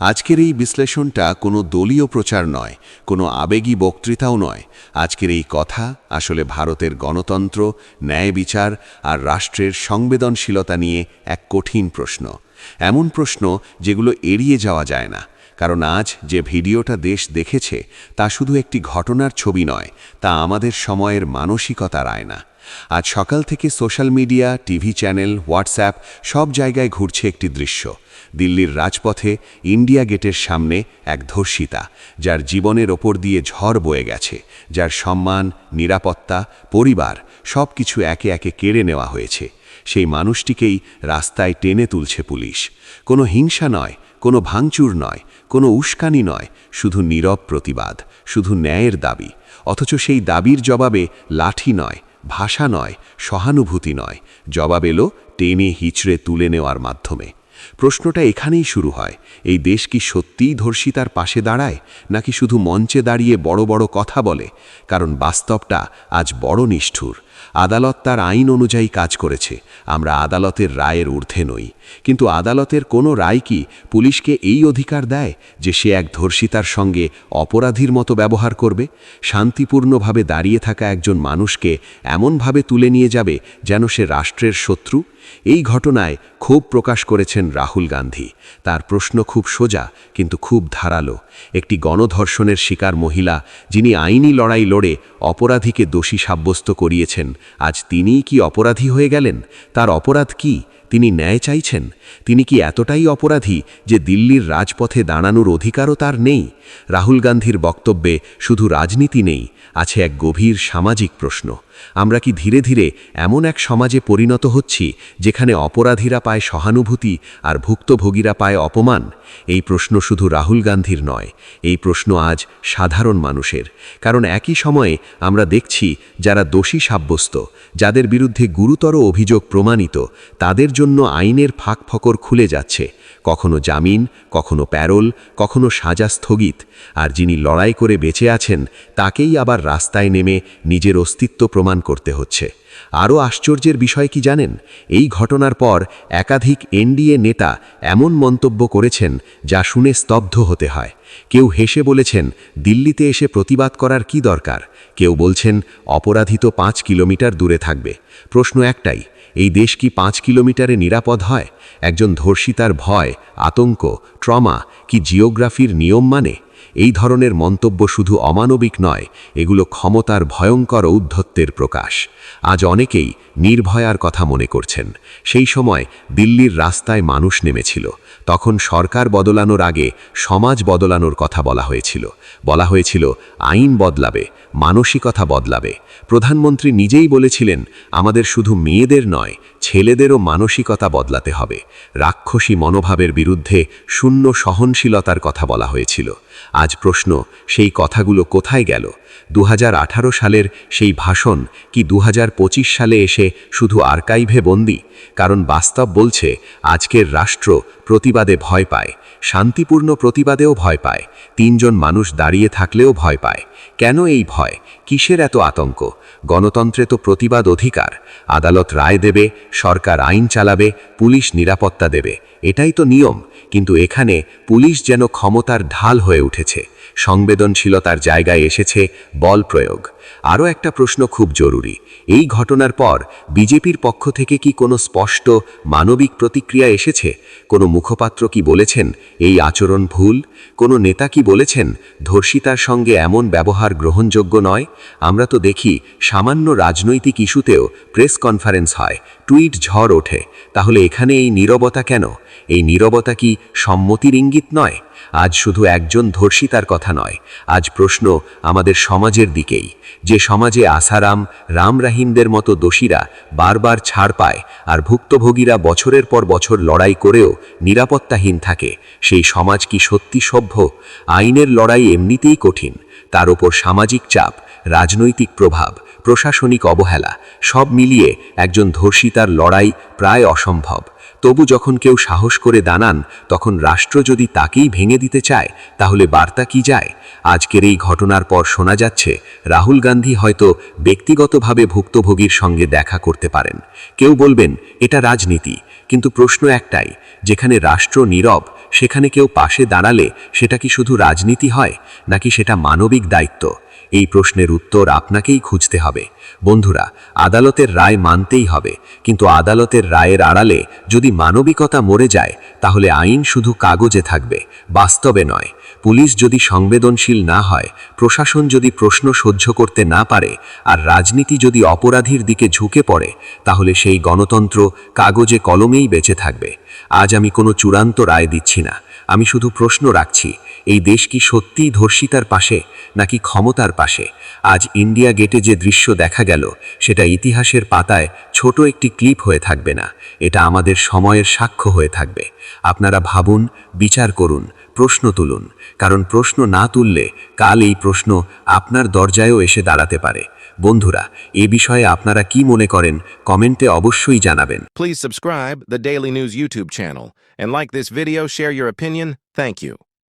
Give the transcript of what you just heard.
আজকের এই বিশ্লেষণটা কোনো দলীয় প্রচার নয়, কোনো আবেগী বক্তৃতাও নয়। আজকের এই কথা আসলে ভারতের গণতন্ত্র, ন্যায় বিচার আর রাষ্ট্রের সংবেদনশীলতা নিয়ে এক কঠিন প্রশ্ন। এমন প্রশ্ন যেগুলো এড়িয়ে যাওয়া যায় না। কারণ আজ যে ভিডিওটা দেশ দেখেছে, তা শুধু একটি ঘটনার ছবি নয়, তা আমাদের সময়ের মানসিকতার আয়না। আজ সকাল থেকে social media, TV channel, WhatsApp সব জায়গায় ঘুরছে একটি দৃশ্য। দিল্লির রাজপথে ইন্ডিয়া গেটের সামনে এক ধর্ষিতা, যার জীবনের ওপর দিয়ে ঝড় বয়ে গেছে, যার সম্মান, নিরাপত্তা, পরিবার সব কিছু একে একে কেড়ে নেওয়া হয়েছে। সেই মানুষটিকেই রাস্তায় টেনে তুলছে পুলিশ। কোনো হিংসা নয় কোনো ভাঙচুর নয়, কোনো উস্কানি নয়, শুধু নীরব প্রতিবাদ, শুধু ন্যায়ের দাবি। অথচ সেই দাবির জবাবে লাঠি নয়, ভাষা নয়, সহানুভূতি নয়। জবাব এলো টেনে হিচড়ে তুলে নেওয়ার মাধ্যমে। প্রশ্নটা এখানেই শুরু হয়, এই দেশ কি সত্যিই ধর্ষিতার পাশে দাঁড়ায়, নাকি শুধু মঞ্চে দাঁড়িয়ে বড় বড় কথা বলে? কারণ বাস্তবটা আজ বড় নিষ্ঠুর। আদালত তার আইন অনুযায়ী কাজ করেছে, আমরা আদালতের রায়ের ঊর্ধ্বে নই। কিন্তু আদালতের কোনো রায় কি পুলিশকে এই অধিকার দেয় যে সে এক ধর্ষিতার সঙ্গে অপরাধীর মতো ব্যবহার করবে? শান্তিপূর্ণভাবে দাঁড়িয়ে থাকা একজন মানুষকে এমনভাবে তুলে নিয়ে যাবে যেন সে রাষ্ট্রের শত্রু? এই ঘটনায় ক্ষোভ প্রকাশ করেছেন রাহুল গান্ধী। তার প্রশ্ন খুব সোজা, কিন্তু খুব ধারালো। একটি গণধর্ষণের শিকার মহিলা, যিনি আইনি লড়াই লড়ে অপরাধীকে দোষী সাব্যস্ত করিয়েছেন, আজ তিনিই কি অপরাধী হয়ে গেলেন? তার অপরাধ কি? তিনি ন্যায় চাইছেন? তিনি কি এতটাই অপরাধী যে দিল্লির রাজপথে দাঁড়ানোর অধিকারও তার নেই? রাহুল গান্ধীর বক্তব্যে শুধু রাজনীতি নেই, আছে এক গভীর সামাজিক প্রশ্ন। আমরা কি ধীরে ধীরে এমন এক সমাজে পরিণত হচ্ছি যেখানে অপরাধীরা পায় সহানুভূতি আর ভুক্তভোগীরা পায় অপমান? এই প্রশ্ন শুধু রাহুল গান্ধীর নয়, এই প্রশ্ন আজ সাধারণ মানুষের। কারণ একই সময়ে আমরা দেখছি যারা দোষী সাব্যস্ত, যাদের বিরুদ্ধে গুরুতর অভিযোগ প্রমাণিত, তাদের জন্য আইনের ফাঁক ফকর খুলে যাচ্ছে। কখনো জামিন, কখনো প্যারোল, কখনো সাজা স্থগিত। আর যিনি লড়াই করে বেঁচে আছেন, তাকেই আবার রাস্তায় নেমে নিজের অস্তিত্ব প্রমাণ করতে হচ্ছে। আরও আশ্চর্যের বিষয় কি জানেন? এই ঘটনার পর একাধিক এনডিএ নেতা এমন মন্তব্য করেছেন যা শুনে স্তব্ধ হতে হয়। কেউ হেসে বলেছেন, দিল্লিতে এসে প্রতিবাদ করার কি দরকার? কেউ বলছেন, অপরাধী তো পাঁচ কিলোমিটার দূরে থাকবে। প্রশ্ন একটাই, এই দেশ কি পাঁচ কিলোমিটারে নিরাপদ হয়? একজন ধর্ষিতার ভয়, আতঙ্ক, ট্রমা কি জিওগ্রাফির নিয়ম মানে? এই ধরনের মন্তব্য শুধু অমানবিক নয়, এগুলো ক্ষমতার ভয়ঙ্কর ঔদ্ধত্যের প্রকাশ। আজ অনেকেই নির্ভয়ার কথা মনে করছেন। সেই সময় দিল্লির রাস্তায় মানুষ নেমেছিল। তখন সরকার বদলানোর আগে সমাজ বদলানোর কথা বলা হয়েছিল। বলা হয়েছিল, আইন বদলাবে, মানসিকতা বদলাবে। প্রধানমন্ত্রী নিজেই বলেছিলেন, আমাদের শুধু মেয়েদের নয় ছেলেদেরও মানসিকতা বদলাতে হবে। রাক্ষসী মনোভাবের বিরুদ্ধে শূন্য সহনশীলতার কথা বলা হয়েছিল। আজ প্রশ্ন, সেই কথাগুলো কোথায় গেল? দু হাজার আঠারো সালের সেই ভাষণ কি দু হাজার পঁচিশ সালে এসে শুধু আর্কাইভে বন্দি? কারণ বাস্তব বলছে, আজকের রাষ্ট্র প্রতিবাদে ভয় পায়। শান্তিপূর্ণ প্রতিবাদেও ভয় পায়, তিনজন মানুষ দাঁড়িয়ে থাকলেও ভয় পায়। কেন এই ভয়? কিসের এত আতঙ্ক? গণতন্ত্রে তো প্রতিবাদ অধিকার। আদালত রায় দেবে, সরকার আইন চালাবে, পুলিশ নিরাপত্তা দেবে। এটাই তো নিয়ম, কিন্তু এখানে পুলিশ যেন ক্ষমতার ঢাল হয়ে উঠেছে, সংবেদনশীলতার জায়গায় এসেছে বল প্রয়োগ। আরও একটা প্রশ্ন খুব জরুরি, এই ঘটনার পর বিজেপির পক্ষ থেকে কি কোনো স্পষ্ট মানবিক প্রতিক্রিয়া এসেছে? কোনো মুখপাত্র কি বলেছেন, এই আচরণ ভুল? কোনো নেতা কি বলেছেন, ধর্ষিতার সঙ্গে এমন ব্যবহার গ্রহণযোগ্য নয়? আমরা তো দেখি সামান্য রাজনৈতিক ইস্যুতেও প্রেস কনফারেন্স হয় টুইট ঝড় ওঠে, তাহলে এখানে এই নীরবতা কেন? এই নীরবতা কি সম্মতির ইঙ্গিত নয়? আজ শুধু একজন ধর্ষিতার কথা নয়, আজ প্রশ্ন আমাদের সমাজের দিকেই। যে সমাজে আসারাম, রাম রাহিমদের মতো দোষীরা বারবার ছাড় পায় আর ভুক্তভোগীরা বছরের পর বছর লড়াই করেও নিরাপত্তাহীন থাকে, সেই সমাজ কি সত্যি সভ্য? আইনের লড়াই এমনিতেই কঠিন, তার ওপর সামাজিক চাপ রাজনৈতিক প্রভাব, প্রশাসনিক অবহেলা, সব মিলিয়ে একজন ধর্ষিতার লড়াই প্রায় অসম্ভব। তবু যখন কেউ সাহস করে দানান তখন রাষ্ট্র যদি তাকেই ভেঙে দিতে চায়, তাহলে বার্তা কি যায়? আজকের এই ঘটনার পর শোনা যাচ্ছে, রাহুল গান্ধী হয়তো ব্যক্তিগতভাবে ভুক্তভোগীর সঙ্গে দেখা করতে পারেন। কেউ বলবেন, এটা রাজনীতি। কিন্তু প্রশ্ন একটাই, যেখানে রাষ্ট্র নীরব, সেখানে কেউ পাশে দাঁড়ালে সেটা কি শুধু রাজনীতি হয়, নাকি সেটা মানবিক দায়িত্ব? এই প্রশ্নের উত্তর আপনাকেই খুঁজতে হবে। বন্ধুরা, আদালতের রায় মানতেই হবে, কিন্তু আদালতের রায়ের আড়ালে যদি মানবিকতা মরে যায়, তাহলে আইন শুধু কাগজে থাকবে, বাস্তবে নয়। পুলিশ যদি সংবেদনশীল না হয়, প্রশাসন যদি প্রশ্ন সহ্য করতে না পারে, আর রাজনীতি যদি অপরাধীর দিকে ঝুঁকে পড়ে, তাহলে সেই গণতন্ত্র কাগজে কলমেই বেঁচে থাকবে। আজ আমি কোনো চূড়ান্ত রায় দিচ্ছি না। আমি শুধু প্রশ্ন রাখছি, এই দেশ কি সত্যিই ধর্ষিতার পাশে নাকি ক্ষমতার পাশে? আজ ইন্ডিয়া গেটে যে দৃশ্য দেখা গেল, সেটা ইতিহাসের পাতায় ছোট একটি ক্লিপ হয়ে থাকবে না। এটা আমাদের সময়ের সাক্ষ্য হয়ে থাকবে। আপনারা ভাবুন, বিচার করুন। প্রশ্ন তুলুন কারণ প্রশ্ন না তুললে কাল এই প্রশ্ন আপনার দরজায়ও এসে দাঁড়াতে পারে বন্ধুরা এ বিষয়ে আপনারা কি মনে করেন কমেন্টে অবশ্যই জানাবেন Please subscribe the Daily News YouTube channel and like this video, share your opinion. Thank you.